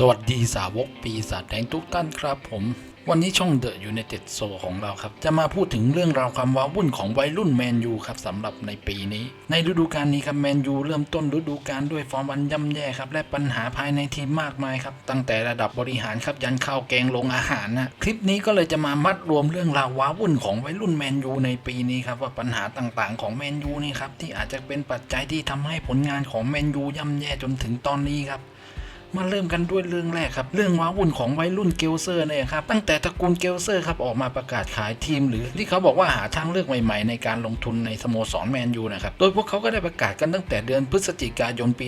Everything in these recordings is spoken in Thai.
สวัสดีสาวกปีศาจแดงทุกท่านครับผม วันนี้ช่อง The United Soul ของเราครับ จะมาพูดถึงเรื่องราวความว้าวุ่นของวัยรุ่นแมนยูครับสำหรับในปีนี้ ในฤดูกาลนี้ครับแมนยูเริ่มต้นฤดูกาลด้วยฟอร์มวันย่ำแย่ครับ และปัญหาภายในทีมมากมายครับ ตั้งแต่ระดับบริหารครับยันข้าวแกงลงอาหารนะคลิปนี้ก็เลยจะมามัดรวมเรื่องราวว้าวุ่นของวัยรุ่นแมนยูในปีนี้ครับว่าปัญหาต่างๆ ของแมนยูนี่ครับที่อาจจะเป็นปัจจัยที่ทำให้ผลงานของแมนยูย่ำแย่จนถึงตอนนี้ครับ มาเริ่มกันด้วยเรื่องแรกครับเรื่องว้าวุ่นของวัยรุ่นเกลเซอร์เนี่ยครับตั้งแต่ตระกูลเกลเซอร์ครับออกมาประกาศขายทีม หรือที่เขาบอกว่าหาทางเลือกใหม่ๆ ในการลงทุนในสโมสรแมนยูนะครับโดยพวกเขาก็ได้ประกาศกันตั้งแต่เดือนพฤศจิกายนปี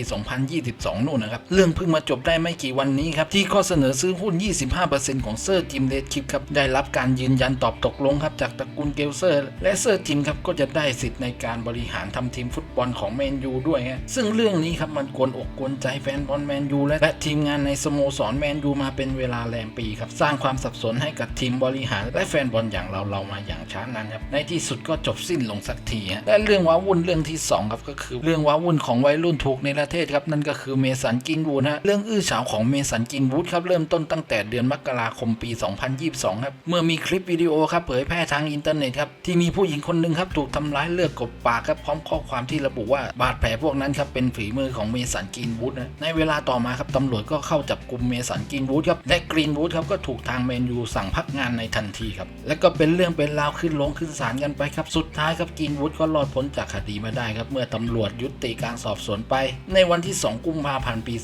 2022 นู่นนะครับเรื่องเพิ่งมาจบได้ไม่กี่วันนี้ครับที่ข้อเสนอซื้อหุ้น 25%ของเซอร์จิมเดดคิปครับได้รับการยืนยันตอบตกลงครับจากตระกูลเกลเซอร์ และเซอร์จิมครับก็จะได้สิทธิ์ในการบริหารทำทีมฟุตบอลของแมนยูด้วยฮะซึ่งเรื่องนี้ครับมันกวนอกกวนใจแฟนบอลแมนยูและทีมงานในสโมสรแมนยูมาเป็นเวลาแรมปีครับ สร้างความสับสนให้กับทีมบริหาร และแฟนบอลอย่างเราเรามาอย่างช้านานครับ ในที่สุดก็จบสิ้นลงสักทีฮะและเรื่องว้าวุ่นเรื่องที่สองครับก็คือ เรื่องว้าวุ่นของวัยรุ่นถูกในประเทศครับนั่นก็คือเมสันกินวูดฮะเรื่องอื้อฉาวของเมสันกินวูดครับเริ่มต้นตั้งแต่เดือนมกราคมปี 2022 ครับเมื่อมีคลิปวิดีโอครับเผยแพร่ทางอินเทอร์เน็ตครับที่มีผู้หญิงคนหนึ่งครับถูกทำร้ายเลือดกบปากครับพร้อมข้อความที่ระบุว่าบาดแผลพวกนั้นครับเป็นฝีมือของเมสันกินวูดนะในเวลาต่อมาครับตำำรวจก็เข้าจับกลุ่มเมสันกินวูดครับและกรีนวูดครับก็ถูกทางแมนยูสั่งพักงานในทันทีครับและก็เป็นเรื่องเป็นราวขึ้นลงขึ้นศาลกันไปครับสุดท้ายครับกรีนวูดก็รอดพ้นจากคดีมาได้ครับเมื่อตำรวจยุติการสอบสวนไป ในวันที่ 2 กุมภาพันธ์ปี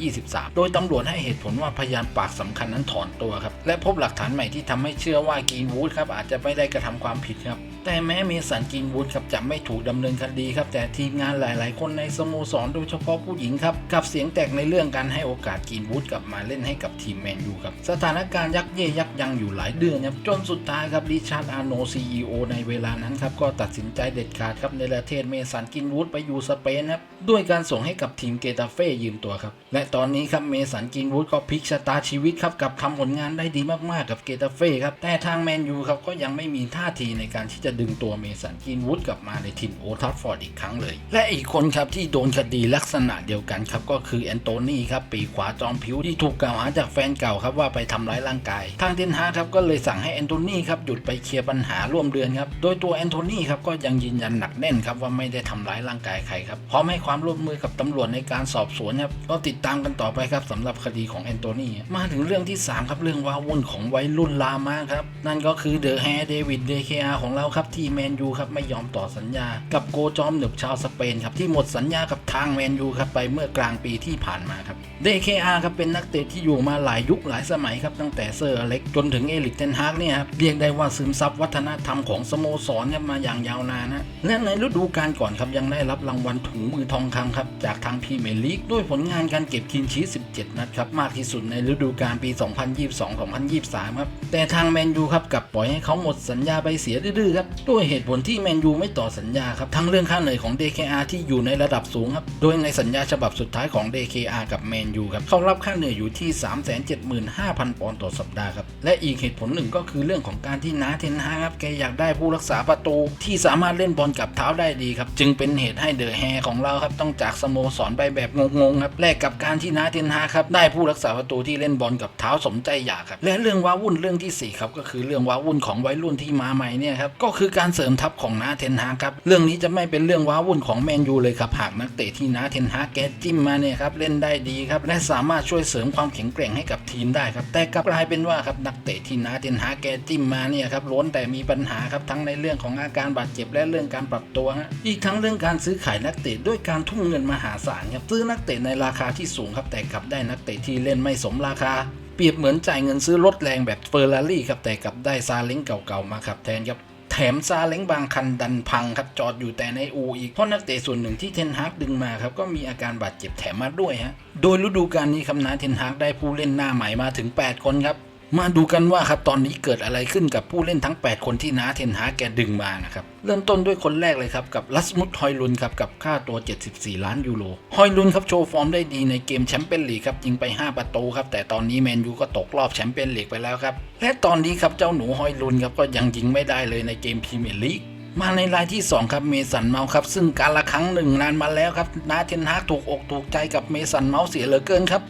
2023 โดยตำรวจให้เหตุผลว่าพยานปากสำคัญนั้นถอนตัวครับและพบหลักฐานใหม่ที่ทำให้เชื่อว่ากรีนวูดครับอาจจะไม่ได้กระทำความผิดครับ แต่แม้เมสันกรีนวูดครับจะไม่ถูกดำเนินคดีครับ แต่ทีมงานหลาย ๆ คนในสโมสรโดยเฉพาะผู้หญิงครับกับเสียงแตกในเรื่องการให้โอกาสกรีนวูดกลับมาเล่นให้กับทีมแมนยูครับสถานการณ์ยักเย่ยักยังอยู่หลายเดือนครับจนสุดท้ายครับริชาร์ดอาโนซีอในเวลานั้นครับก็ตัดสินใจเด็ดขาดครับในประเทศเมสันกรีนวูดไปอยู่สเปนครับด้วยการส่งให้กับทีมเกตาเฟ่ยืมตัวครับและตอนนี้ครับเมสันกรีนวูดก็พลิกชะตาชีวิตครับกับทำผลงานได้ดีมาก ๆ กับเกตาเฟ่ครับแต่ทางแมนยูครับก็ยังไม่มีท่าทีในการที่จะดึงตัวเมสันกรีนวูดกลับมาในทีมโอทัฟฟอร์ดอีกครั้งเลย และอีกคนครับที่โดนคดีลักษณะเดียวกันครับก็คือแอนโตนีครับปีขวาจอมผิวที่ถูกกล่าวหาจากแฟนเก่าครับว่าไปทำร้ายร่างกาย ทางเทนฮาครับก็เลยสั่งให้แอนโทนีครับหยุดไปเคลียร์ปัญหาร่วมเดือนครับโดยตัวแอนโทนีครับก็ยังยืนยันหนักแน่นครับว่าไม่ได้ทำร้ายร่างกายใครครับพร้อมให้ความร่วมมือกับตำรวจในการสอบสวนครับก็ติดตามกันต่อไปครับสำหรับคดีของแอนโทนีมาถึงเรื่องที่3ครับเรื่องว้าวุ่นของวัยรุ่นลามาครับนั่นก็คือเดอะแฮร์เดวิดเดเคอาของเราครับที่แมนยูครับไม่ยอมต่อสัญญา กับโกจอมหนึบชาวสเปนครับที่หมดสัญญากับทางแมนยูครับไปเมื่อกลางปีที่ผ่านมาครับ DKR คอารับเป็นนักเตะที่อยู่มาหลายยุคหลายสมัยครับตั้งแต่เซอร์อเล็กจนถึงเอลิกเทนฮากเนี่ยครับเรียกได้ว่าซึมซับวัฒนธรรมของสโมสรเนี่ยมาอย่างยาวนานนะและในฤดูกาลก่อนครับยังได้รับรางวัลถุงมือทองคำครับจากทางพรีเมียร์ลีกด้วยผลงานการเก็บคินชีส17 นัดครับมากที่สุดในฤดูกาลปี 2022-2023 ครับแต่ทางแมนยูครับกลับปล่อยให้เขาหมดสัญญาไปเสียดื้อๆครับด้วยเหตุผลที่แมนยูไม่ต่อสัญญาครับทั้งเรื่องค่าเหนื่อยของ DKR ที่อยู่ในระดับสูงครับโดยในสัญญาฉบับสุดท้ายของ DKR กับแมนยูครับเขารับค่าเหนื่อยอยู่ที่ 375,000 ปอนด์ต่อสัปดาห์ครับและอีกเหตุผลหนึ่งก็คือเรื่องของการที่นาเทนฮาครับแกอยากได้ผู้รักษาประตูที่สามารถเล่นบอลกับเท้าได้ดีครับจึงเป็นเหตุให้เดอะแฮร์ของเราครับต้องจากสโมสรไปแบบงงๆครับแลกกับการที่นาเทนฮาครับได้ผู้รักษาประตูที่เล่นบอลกับเท้าสมใจอยากครับและเรื่องว้าวุ่นเรื่องที่สี่ครับก็คือเรื่องว้าวุ่นของวัยรุ่นที่มาใหม่เนี่ยครับก็คือการเสริมทัพของนาเทนฮาครับเรื่องนี้จะไม่เป็นเรื่องว้าวุ่นของแมนยูเลยครับหากนักเตะที่นาเทนฮาแกจิ้มมาเนี่ยครับเล่นได้ดีครับและสามารถช่วยเสริมความแข็งแกร่งให้กับทีมได้ครับแต่กลับกลายเป็นว่าครับนักเตะที่นาเทนฮาแกจิ้มมาเนี่ยครับล้วนแต่มีปัญหาครับทั้งในเรื่องของอาการบาดเจ็บและเรื่องการปรับตัวฮะอีกทั้งเรื่องการซื้อขายนักเตะด้วยการทุ่มเงินมหาศาลครับซื้อนักเตะในราคาที่สูงครับแต่กลับได้นักเตะที่เล่นไม่สมราคาเปรียบเหมือนจ่ายเงินซื้อรถแรงแบบเฟอร์รารี่ครับแต่กลับได้ซาเล้งเก่าๆมาขับแทนครับ แถมซาเล้งบางคันดันพังครับจอดอยู่แต่ในอูอีกเพราะนักเตะส่วนหนึ่งที่เทนฮากดึงมาครับก็มีอาการบาดเจ็บแถมมาด้วยฮะโดยฤดูกาลนี้ครับนาเทนฮากได้ผู้เล่นหน้าใหม่มาถึง 8 คนครับ มาดูกันว่าครับตอนนี้เกิดอะไรขึ้นกับผู้เล่นทั้ง 8 คนที่นาเทนฮาแกดึงมานะครับ เริ่มต้นด้วยคนแรกเลยครับ กับลัสมุดฮอยลุนครับ กับค่าตัว 74 ล้านยูโรฮอยลุนครับ โชว์ฟอร์มได้ดีในเกมแชมเปี้ยนลีกครับ ยิงไป 5 ประตูครับ แต่ตอนนี้แมนยูก็ตกรอบแชมเปี้ยนลีกไปแล้วครับ และตอนนี้ครับเจ้าหนูฮอยลุนครับก็ยังยิงไม่ได้เลยในเกมพรีเมียร์ลีกมาในรายที่ 2 ครับเมสันเมาส์ครับ ซึ่งการละครั้งหนึ่งนานมาแล้วครับนาเทนฮากถูกอกถูกใจกับเมสันเมาส์เสียเหลือเกินครับ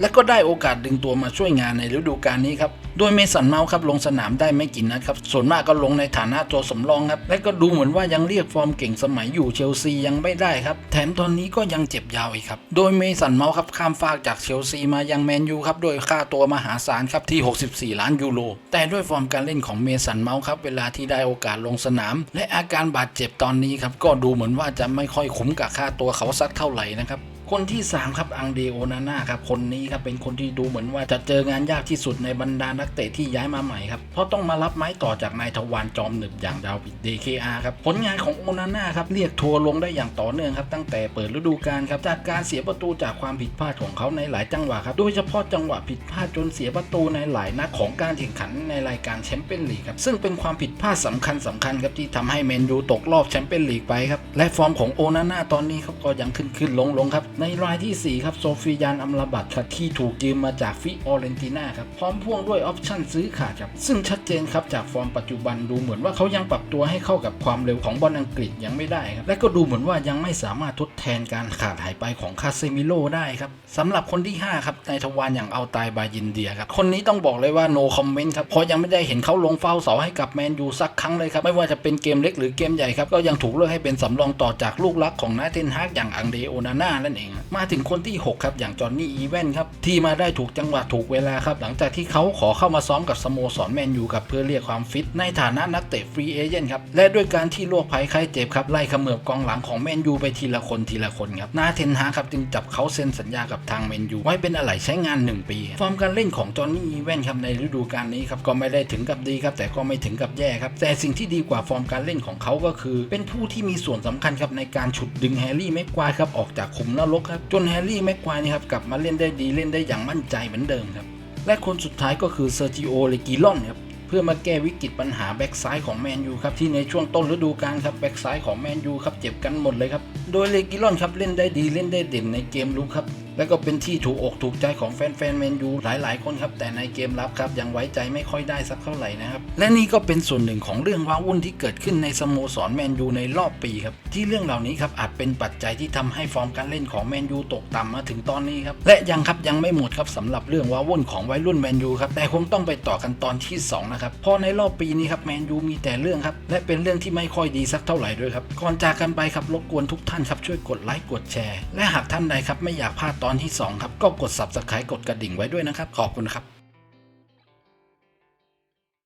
และก็ได้โอกาสดึงตัวมาช่วยงานในฤดูกาลนี้ครับ โดยเมสันเมาส์ครับลงสนามได้ไม่กี่นัดครับ ส่วนมากก็ลงในฐานะตัวสำรองครับ และก็ดูเหมือนว่ายังเรียกฟอร์มเก่งสมัยอยู่เชลซียังไม่ได้ครับ แถมตอนนี้ก็ยังเจ็บยาวอีกครับ โดยเมสันเมาส์ครับข้ามฟากจากเชลซีมายังแมนยูครับ โดยค่าตัวมหาศาลครับที่ 64 ล้านยูโร แต่ด้วยฟอร์มการเล่นของเมสันเมาส์ครับเวลาที่ได้โอกาสลงสนาม และอาการบาดเจ็บตอนนี้ครับก็ดูเหมือนว่าจะไม่ค่อยคุ้มกับค่าตัวเขาสักเท่าไหร่นะครับ คนที่ 3 ครับอังเดโอนาน่าครับคนนี้ครับเป็นคนที่ดูเหมือนว่าจะเจองานยากที่สุดในบรรดานักเตะที่ย้ายมาใหม่ครับเพราะต้องมารับไม้ต่อจากนายทวารจอมหนึบอย่างดาวิดเดเคอาครับผลงานของโอนาน่าครับเรียกทัวร์ลงได้อย่างต่อเนื่องครับตั้งแต่เปิดฤดูกาลครับจากการเสียประตูจากความผิดพลาดของเขาในหลายจังหวะครับโดยเฉพาะจังหวะผิดพลาดจนเสียประตูในหลายนัดของการแข่งขันในรายการแชมเปี้ยนลีกครับซึ่งเป็นความผิดพลาดสำคัญสคัญๆครับที่ทำให้แมนยูตกรอบแชมเปี้ยนลีกไปครับและฟอร์มของโอนาน่าตอนนี้ครับก็ยังขึ้นขึ้นลงลงครับในรายที่ 4 ครับ โซฟิยานอัมราบัตครับที่ถูกยืมมาจากฟิออเรนติน่าครับ พร้อมพ่วงด้วยออปชั่นซื้อขาดครับ ซึ่งชัดเจนครับจากฟอร์มปัจจุบันดูเหมือนว่าเขายังปรับตัวให้เข้ากับความเร็วของบอลอังกฤษยังไม่ได้ครับ และก็ดูเหมือนว่ายังไม่สามารถทดแทนการขาดหายไปของคาเซมิโลได้ครับสำหรับคนที่ 5 ครับในทวารอย่างเอาตายบายินเดียครับ คนนี้ต้องบอกเลยว่า no comment ครับเพราะยังไม่ได้เห็นเขาลงเฝ้าเสาให้กับแมนยูสักครั้งเลยครับไม่ว่าจะเป็นเกมเล็กหรือเกมใหญ่ครับก็ยังถูกเลือกให้เป็นสำรองต่อจากลูกรักของนาเทนฮากอย่างอังเดโอนาน่านั่นเองมาถึงคนที่ 6 ครับอย่างจอห์นนี่อีแวนครับที่มาได้ถูกจังหวะถูกเวลาครับหลังจากที่เขาขอเข้ามาซ้อมกับสโมสรแมนยูครับเพื่อเรียกความฟิตในฐานะนักเตะฟรีเอเจนต์ครับและด้วยการที่โรคภัยไข้เจ็บครับไล่ขมือบกองหลังของแมนยูไปทีละคนทีละคนครับนาเทนฮาครับจึงจับเขาเซ็นสัญญากับทางแมนยูไว้เป็นอะไหล่ใช้งาน 1 ปี ฟอร์มการเล่นของจอห์นนี่อีแวนครับในฤดูกาลนี้ครับก็ไม่ได้ถึงกับดีครับแต่ก็ไม่ถึงกับแย่ครับแต่สิ่งที่ดีกว่าฟอร์มการเล่นของเขาก็คือ เป็นผู้ที่มีส่วนสำคัญครับในการฉุดดึงแฮร์รี่แม็กควายครับออกจากขุมนรกครับจนแฮร์รี่แม็กควายนี่ครับกลับมาเล่นได้ดีเล่นได้อย่างมั่นใจเหมือนเดิมครับและคนสุดท้ายก็คือเซอร์จิโอเลกิลอนครับเพื่อมาแก้วิกฤตปัญหาแบ็กซ้ายของแมนยูครับที่ในช่วงต้นฤดูกาลครับแบ็กซ้ายของแมนยูครับเจ็บกันหมดเลยครับโดยเลกิลอนครับเล่นได้ดีเล่นได้เด่นในเกมลุกครับ และก็เป็นที่ถูกอกถูกใจของแฟนๆแมนยูหลายๆ คนครับ แต่ในเกมรับครับยังไว้ใจไม่ค่อยได้สักเท่าไหร่นะครับ และนี่ก็เป็นส่วนหนึ่งของเรื่องว้าวุ่นที่เกิดขึ้นในสโมสรแมนยูในรอบปีครับที่เรื่องเหล่านี้ครับอาจเป็นปัจจัยที่ทำให้ฟอร์มการเล่นของแมนยูตกต่ำมาถึงตอนนี้ครับและยังครับยังไม่หมดครับสำหรับเรื่องว้าวุ่นของวัยรุ่นแมนยูครับแต่คงต้องไปต่อกันตอนที่สองนะครับเพราะในรอบปีนี้ครับแมนยูมีแต่เรื่องครับและเป็นเรื่องที่ไม่ค่อยดีสักเท่าไหร่ด้วยครับก่อนจากกันไปครับรบกวนทุกท่านครับช่วยกดไลค์กดแชร์ และหากท่านใดครับไม่อยากพลาดตอนที่สองครับ ก็กด subscribe กดกระดิ่งไว้ด้วยนะครับ ขอบคุณครับ